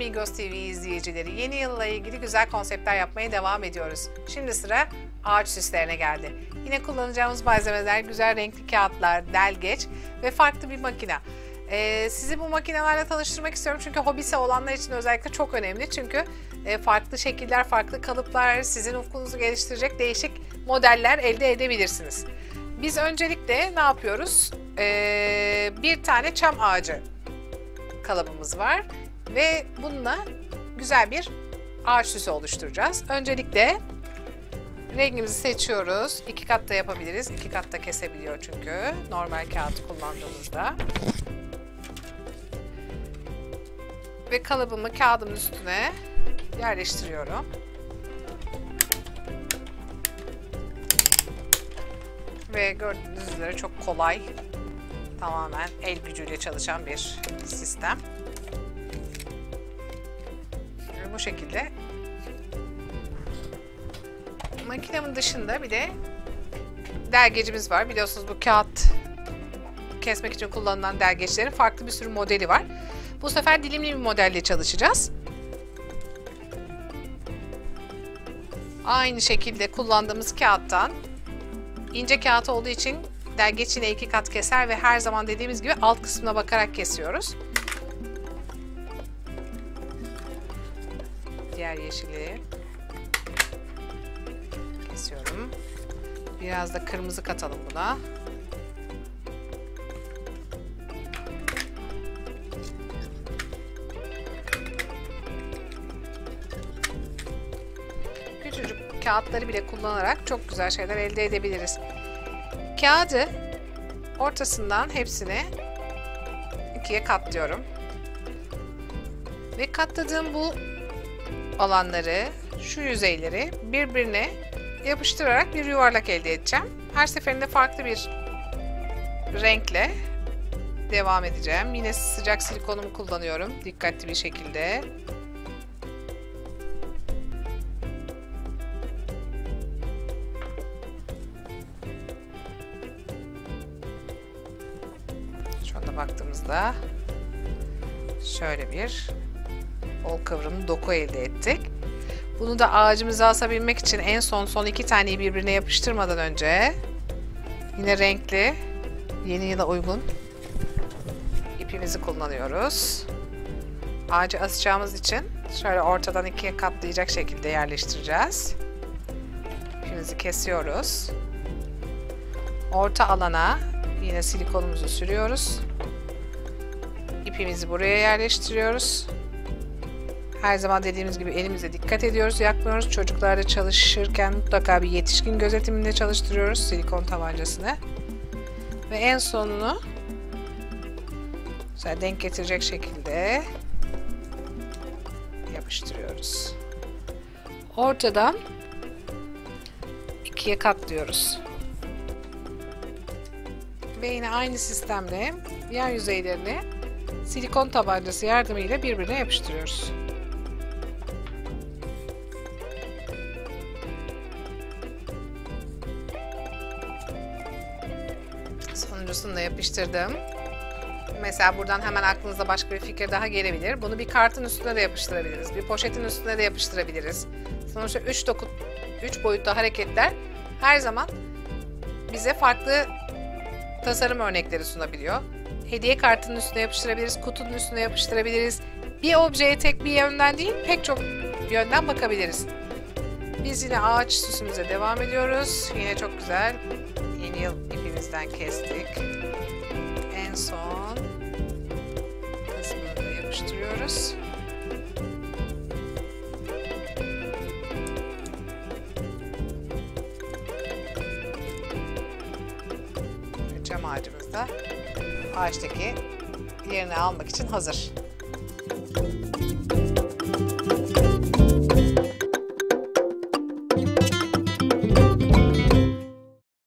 Amigos TV izleyicileri. Yeni yılla ilgili güzel konseptler yapmaya devam ediyoruz. Şimdi sıra ağaç süslerine geldi. Yine kullanacağımız malzemeler güzel renkli kağıtlar, delgeç ve farklı bir makine. Ee, sizi bu makinelerle tanıştırmak istiyorum çünkü hobisi olanlar için özellikle çok önemli. Çünkü e, farklı şekiller, farklı kalıplar, sizin ufkunuzu geliştirecek değişik modeller elde edebilirsiniz. Biz öncelikle ne yapıyoruz? Ee, bir tane çam ağacı kalıbımız var ve bununla güzel bir ağaç süsü oluşturacağız. Öncelikle rengimizi seçiyoruz. İki kat da yapabiliriz. İki kat da kesebiliyor çünkü normal kağıt kullandığımızda. Ve kalıbımı kağıdın üstüne yerleştiriyorum. Ve gördüğünüz üzere çok kolay, tamamen el gücüyle çalışan bir sistem. Bu şekilde makinemin dışında bir de dergecimiz var. Biliyorsunuz bu kağıt kesmek için kullanılan dergeçlerin farklı bir sürü modeli var. Bu sefer dilimli bir modelle çalışacağız. Aynı şekilde kullandığımız kağıttan ince kağıt olduğu için dergeç yine iki kat keser ve her zaman dediğimiz gibi alt kısmına bakarak kesiyoruz. Diğer yeşili kesiyorum. Biraz da kırmızı katalım buna. Küçücük kağıtları bile kullanarak çok güzel şeyler elde edebiliriz. Kağıdı ortasından hepsini ikiye katlıyorum. Ve katladığım bu alanları, şu yüzeyleri birbirine yapıştırarak bir yuvarlak elde edeceğim. Her seferinde farklı bir renkle devam edeceğim. Yine sıcak silikonumu kullanıyorum dikkatli bir şekilde. Şu anda baktığımızda şöyle bir bol kıvrımlı doku elde ettik. Bunu da ağacımıza asabilmek için en son son iki taneyi birbirine yapıştırmadan önce yine renkli, yeni yıla uygun ipimizi kullanıyoruz. Ağacı asacağımız için şöyle ortadan ikiye katlayacak şekilde yerleştireceğiz. İpimizi kesiyoruz. Orta alana yine silikonumuzu sürüyoruz. İpimizi buraya yerleştiriyoruz. Her zaman dediğimiz gibi elimize dikkat ediyoruz, yakmıyoruz. Çocuklarda çalışırken mutlaka bir yetişkin gözetiminde çalıştırıyoruz silikon tabancasını. Ve en sonunu güzel denk getirecek şekilde yapıştırıyoruz. Ortadan ikiye katlıyoruz. Ve yine aynı sistemle yan yüzeylerini silikon tabancası yardımıyla birbirine yapıştırıyoruz. Sonuncusunu da yapıştırdım. Mesela buradan hemen aklınıza başka bir fikir daha gelebilir. Bunu bir kartın üstüne de yapıştırabiliriz. Bir poşetin üstüne de yapıştırabiliriz. Sonuçta 3 doku 3 boyutlu hareketler her zaman bize farklı tasarım örnekleri sunabiliyor. Hediye kartının üstüne yapıştırabiliriz, kutunun üstüne yapıştırabiliriz. Bir objeye tek bir yönden değil, pek çok yönden bakabiliriz. Biz yine ağaç süsümüze devam ediyoruz. Yine çok güzel. Yeni yıl ipimizden kestik. En son kısmını da yapıştırıyoruz. Cam ağacımız da ağaçtaki yerini almak için hazır.